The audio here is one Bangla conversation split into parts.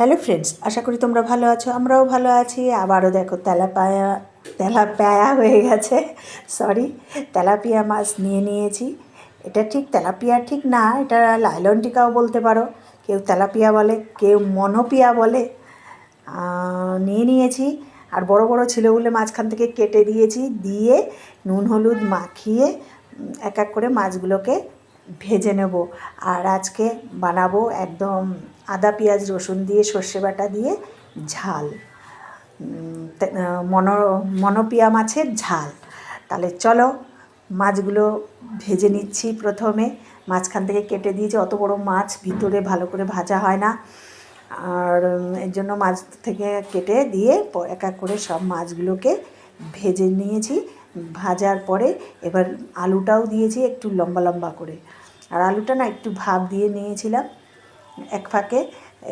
হ্যালো ফ্রেন্ডস আশা করি তোমরা ভালো আছো, আমরাও ভালো আছি। আবারও দেখো তেলাপায়া তেলাপায়া হয়ে গেছে। সরি তেলাপিয়া মাছ নিয়ে নিয়েছি। এটা ঠিক তেলাপিয়া ঠিক না, এটা লাইলন টিকাও বলতে পারো। কেউ তেলাপিয়া বলে, কেউ মনোপিয়া বলে। নিয়ে নিয়েছি। আর বড় বড় ছিল বলে মাঝখান থেকে কেটে দিয়েছি। দিয়ে নুন, হলুদ মাখিয়ে এক এক করে মাছগুলোকে ভেজে নেব। আর আজকে বানাবো একদম আদা, পেঁয়াজ, রসুন দিয়ে সর্ষে বাটা দিয়ে ঝাল। মনো মনোপিয়া মাছের ঝাল। তাহলে চলো মাছগুলো ভেজে নিচ্ছি প্রথমে। মাঝখান থেকে কেটে দিয়েছি, অত বড় মাছ ভিতরে ভালো করে ভাজা হয় না। আর এর জন্য মাছ থেকে কেটে দিয়ে এক এক করে সব মাছগুলোকে ভেজে নিয়েছি। ভাজার পরে এবার আলুটাও দিয়েছি একটু লম্বা লম্বা করে। আর আলুটা না একটু ভাপ দিয়ে নিয়েছিলাম এক ফাঁকে।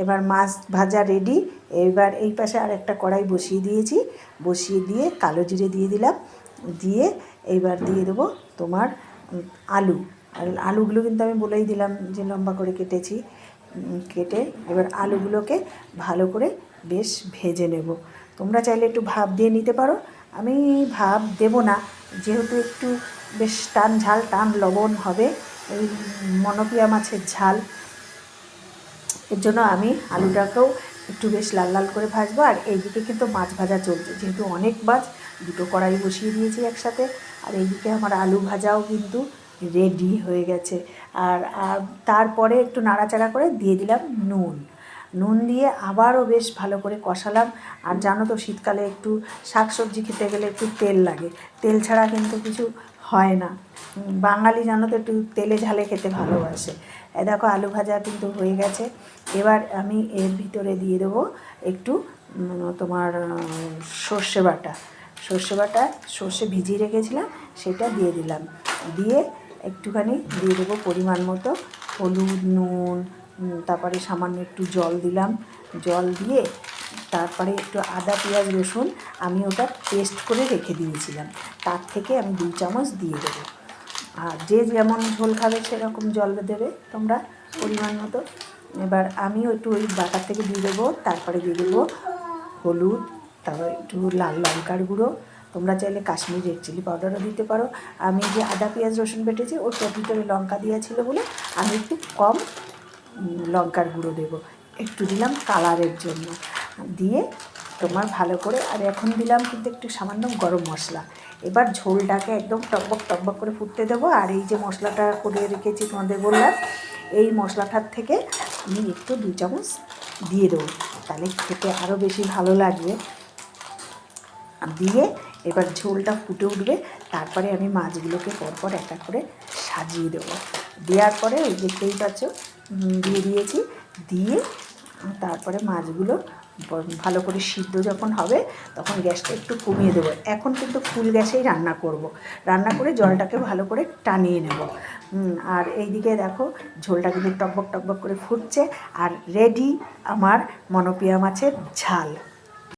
এবার মাছ ভাজা রেডি এবার এই পাশে আর একটা কড়াই বসিয়ে দিয়েছি। বসিয়ে দিয়ে কালো জিরে দিয়ে দিলাম। দিয়ে এইবার দিয়ে দেবো তোমার আলু। আর আলুগুলো কিন্তু আমি বলেই দিলাম যে লম্বা করে কেটেছি। কেটে এবার আলুগুলোকে ভালো করে বেশ ভেজে নেব। তোমরা চাইলে একটু ভাপ দিয়ে নিতে পারো। আমি ভাপ দেব না। যেহেতু একটু বেশ টান ঝাল, টান লবণ হবে। এই মনোপিয়া মাছের ঝাল। এর জন্য আমি আলুটাকেও একটু বেশ লাল লাল করে ভাজবো। আর এইদিকে কিন্তু মাছ ভাজা চলছে। যেহেতু অনেক মাছ, দুটো কড়াই বসিয়ে দিয়েছি একসাথে। আর এইদিকে আমার আলু ভাজাও কিন্তু রেডি হয়ে গেছে। আর আর তারপরে একটু নাড়াচাড়া করে দিয়ে দিলাম নুন। নুন দিয়ে আবারও বেশ ভালো করে কষালাম। আর জানো তো, শীতকালে একটু শাক সবজি খেতে গেলে একটু তেল লাগে। তেল ছাড়া কিন্তু কিছু হয় না। বাঙালি জানো তো একটু তেলে ঝালে খেতে ভালোবাসে। এ দেখো আলু ভাজা কিন্তু হয়ে গেছে। এবার আমি এর ভিতরে দিয়ে দেবো একটু তোমার সর্ষে বাটা। সর্ষে বাটা সর্ষে ভিজিয়ে রেখেছিলাম, সেটা দিয়ে দিলাম। দিয়ে একটুখানি দিয়ে দেবো পরিমাণ মতো হলুদ, নুন তারপরে সামান্য একটু জল দিলাম। জল দিয়ে তারপরে একটু আদা, পেঁয়াজ, রসুন আমি ওটা পেস্ট করে রেখে দিয়েছিলাম। তার থেকে আমি দুই চামচ দিয়ে দেবো। আর যে যেমন ঝোল খাবে সেরকম জল দেবে তোমরা পরিমাণ মতো। এবার আমিও একটু ওই বাটার থেকে দিয়ে দেবো, তারপরে দিয়ে দেবো হলুদ, তারপর একটু লাল লঙ্কার গুঁড়ো। তোমরা চাইলে কাশ্মীর রেড চিলি পাউডারও দিতে পারো। আমি যে আদা, পেঁয়াজ, রসুন বেটেছি ওটার ভিতরে লঙ্কা দেওয়া ছিল বলে আমি একটু কম লঙ্কার গুঁড়ো দেবো। একটু দিলাম কালারের জন্য। দিয়ে তোমার ভালো করে, আর এখন দিলাম কিন্তু একটু সামান্য গরম মশলা। এবার ঝোলটাকে একদম টকবক টকবক করে ফুটতে দেবো, আর এই যে মশলাটা করে রেখেছি তোমাদের বললাম, এই মশলাটার থেকে আমি একটু দু চামচ দিয়ে দেবো, তাহলে খেতে আরও বেশি ভালো লাগবে। দিয়ে এবার ঝোলটা ফুটে উঠবে, তারপরে আমি মাছগুলোকে পরপর একটা করে সাজিয়ে দেবো। দেওয়ার পরে ওই দেখতেই পাচ্ছ দিয়ে দিয়েছি, দিয়ে তারপরে মাছগুলো ভালো করে সিদ্ধ যখন হবে, তখন গ্যাসটা একটু কমিয়ে দেবো। এখন কিন্তু ফুল গ্যাসেই রান্না করব। রান্না করে জলটাকে ভালো করে টানিয়ে নেব। আর এইদিকে দেখো ঝোলটা কিন্তু টকবক টকবক করে ফুটছে। আর রেডি আমার মনোপিয়া মাছের ঝাল।